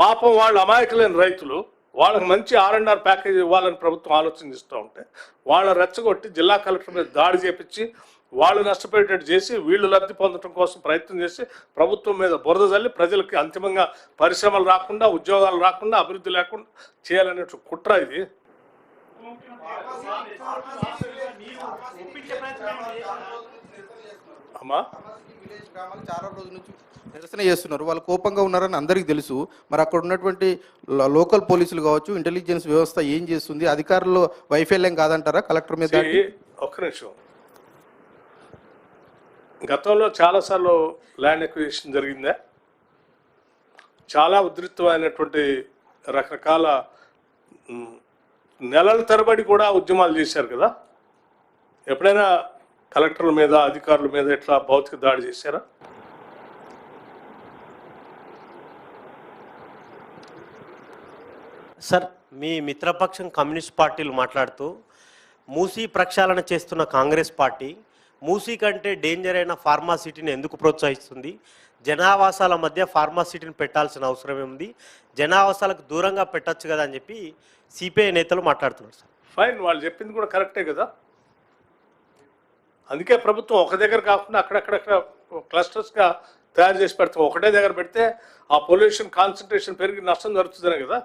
పాపం వాళ్ళు అమాయకులైన రైతులు వాళ్ళకి మంచి ఆర్ అండ్ ఆర్ ప్యాకేజ్ ఇవ్వాలని ప్రభుత్వం ఆలోచన ఇస్తూ ఉంటే వాళ్ళ రెచ్చగొట్టి జిల్లా కలెక్టర్ మీద దాడి చేపించి వాళ్ళు నష్టపోయేటట్టు చేసి వీళ్ళు లబ్ధి పొందడం కోసం ప్రయత్నం చేసి ప్రభుత్వం మీద బురద చల్లి ప్రజలకి అంతిమంగా పరిశ్రమలు రాకుండా ఉద్యోగాలు రాకుండా అభివృద్ధి లేకుండా చేయాలనే కుట్ర ఇది. అమ్మా. విలేజ్ గ్రామాలు చాలా రోజుల నుంచి నిరసన చేస్తున్నారు. వాళ్ళు కోపంగా ఉన్నారని అందరికీ తెలుసు. మరి అక్కడ ఉన్నటువంటి లోకల్ పోలీసులు కావచ్చు ఇంటెలిజెన్స్ వ్యవస్థ ఏం చేస్తుంది అధికారులు వైఫల్యం కాదంటారా? కలెక్టర్ మీద ఒక్క నిమిషం. గతంలో చాలాసార్లు ల్యాండ్ ఎక్విజిషన్ జరిగిందా. చాలా ఉధృతమైనటువంటి రకరకాల నెలల తరబడి కూడా ఉద్యమాలు చేశారు కదా. ఎప్పుడైనా కలెక్టర్ల మీద అధికారుల మీద ఇట్లా భౌతిక దాడి చేశారా? సార్ మీ మిత్రపక్షం కమ్యూనిస్ట్ పార్టీలు మాట్లాడుతూ మూసీ ప్రక్షాళన చేస్తున్న కాంగ్రెస్ పార్టీ మూసీ కంటే డేంజర్ అయిన ఫార్మాసిటీని ఎందుకు ప్రోత్సహిస్తుంది? జనావాసాల మధ్య ఫార్మాసిటీని పెట్టాల్సిన అవసరం ఏముంది? జనావాసాలకు దూరంగా పెట్టచ్చు కదా అని చెప్పి సిపిఐ నేతలు మాట్లాడుతున్నారు సార్. ఫైన్ వాళ్ళు చెప్పింది కూడా కరెక్టే కదా? అందుకే ప్రభుత్వం ఒక దగ్గర కాకుండా అక్కడక్కడక్కడ క్లస్టర్స్గా తయారు చేసి పెడతాం. ఒకటే దగ్గర పెడితే ఆ పొల్యూషన్ కాన్సన్ట్రేషన్ పెరిగి నష్టం జరుగుతుందనే కదా?